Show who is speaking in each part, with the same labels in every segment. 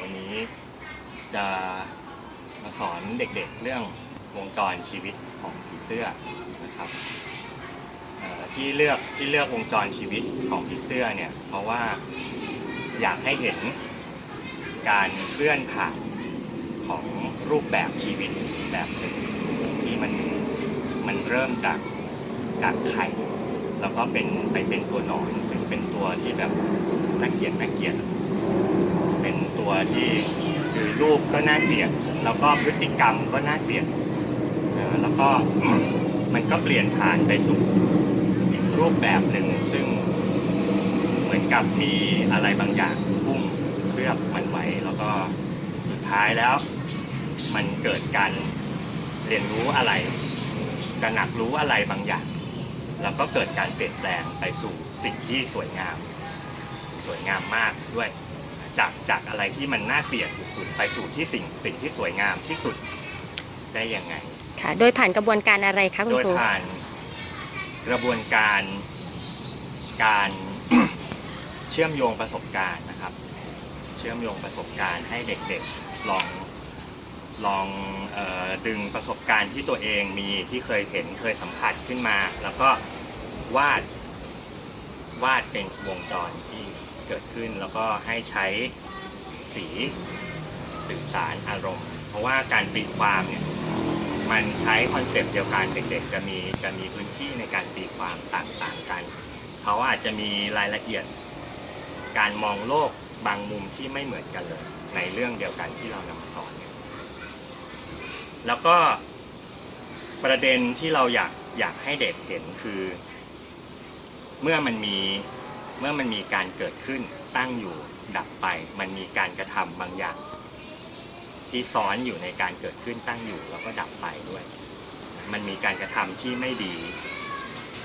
Speaker 1: วันนี้จะมาสอนเด็กๆเรื่องวงจรชีวิตของผีเสื้อนะครับที่เลือกที่เลือกวงจรชีวิตของผีเสื้อเนี่ยเพราะว่าอยากให้เห็นการเคลื่อนผ่านของรูปแบบชีวิตแบบหนึ่งที่มันมันเริ่มจากจากไข่แล้วก็เป็นไปเป็นตัวหนอนซึ่งเป็นตัวที่แบบน่าเกลียดน่าเกลียด วที่คือรูปก็น่าเกลียดแล้วก็พฤติกรรมก็น่าเกลียดแล้วก็มันก็เปลี่ยนผ่านไปสู่อีกรูปแบบหนึ่ง ซึ่งเหมือนกับมีอะไรบางอย่างพุ่งเคลือบมันไว้แล้วก็สุดท้ายแล้ว มันเกิดการเรียนรู้อะไรกระหนักรู้อะไรบางอย่าง แล้วก็เกิดการเปลี่ยนแปลงไปสู่สิ่งที่สวยงาม สวยงามมากด้วย จากจากอะไรที่มันน่าเกลียดสุดๆ ไปสู่ที่สิ่งสิ่งที่สวยงามที่สุดได้ยังไง
Speaker 2: ค่ะ โดยผ่านกระบวนการอะไรคะคุ
Speaker 1: โด
Speaker 2: ณ
Speaker 1: ย
Speaker 2: ครู
Speaker 1: ผ่านกระบวนการการ เชื่อมโยงประสบการณ์นะครับ เชื่อมโยงประสบการณ์ให้เด็กๆลองลองเออดึงประสบการณ์ที่ตัวเองมีที่เคยเห็นเคยสัมผัสขึ้นมา แล้วก็วาดวาดเป็นวงจรที่ เกิดขึ้น แล้วก็ให้ใช้สีสื่อสารอารมณ์ เพราะว่าการตีความเนี่ยมันใช้คอนเซปต์เดียวกันเด็กๆจะมีจะมีพื้นที่ในการตีความต่างๆกัน เขาอาจจะมีรายละเอียด การมองโลกบางมุมที่ไม่เหมือนกันเลย ในเรื่องเดียวกันที่เรานำมาสอนเนี่ยแล้วก็ประเด็นที่เราอยากอยากให้เด็กเห็นคือ เมื่อมันมี เมื่อมันมีการเกิดขึ้นตั้งอยู่ดับไป มันมีการกระทำบางอย่าง ที่ซ้อนอยู่ในการเกิดขึ้นตั้งอยู่แล้วก็ดับไปด้วย มันมีการกระทำที่ไม่ดี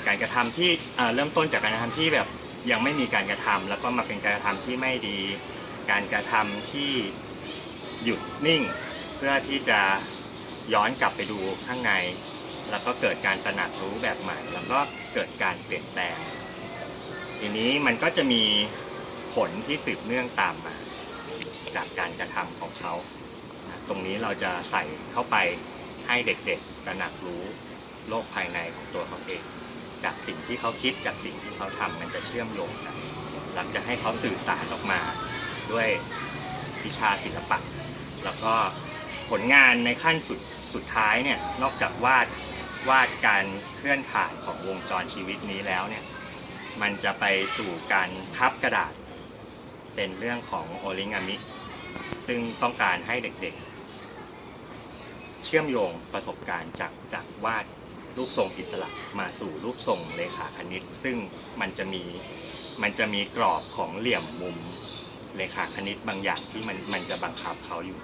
Speaker 1: การกระทำที่เริ่มต้นจากการกระทำที่แบบยังไม่มีการกระทำแล้วก็มาเป็นการกระทำที่ไม่ดี การกระทำที่หยุดนิ่ง เพื่อที่จะย้อนกลับไปดูข้างใน แล้วก็เกิดการตระหนักรู้แบบใหม่ แล้วก็เกิดการเปลี่ยนแปลง ทีนี้มันก็จะมีผลที่สืบเนื่องตามมา จากการกระทำของเขาตรงนี้เราจะใส่เข้าไปให้เด็กๆตระหนักรู้โลกภายในของตัวเขาเอง จากสิ่งที่เขาคิดจากสิ่งที่เขาทำมันจะเชื่อมโยงกันเราจะให้เขาสื่อสารออกมาด้วยวิชาศิลปะ แล้วก็ผลงานในขั้นสุดสุดท้ายเนี่ยนอกจากวาดวาดการเคลื่อนผ่านของวงจรชีวิตนี้แล้วเนี่ย มันจะไปสู่การพับกระดาษ เป็นเรื่องของโอริงามิ ซึ่งต้องการให้เด็กๆ เชื่อมโยงประสบการณ์จากจากวาดรูปทรงอิสระมาสู่รูปทรงเลขาคณิต ซึ่งมันจะมีมันจะมีกรอบของเหลี่ยมมุมเลขาคณิตบางอย่างที่มันมันจะบังคับเขาอยู่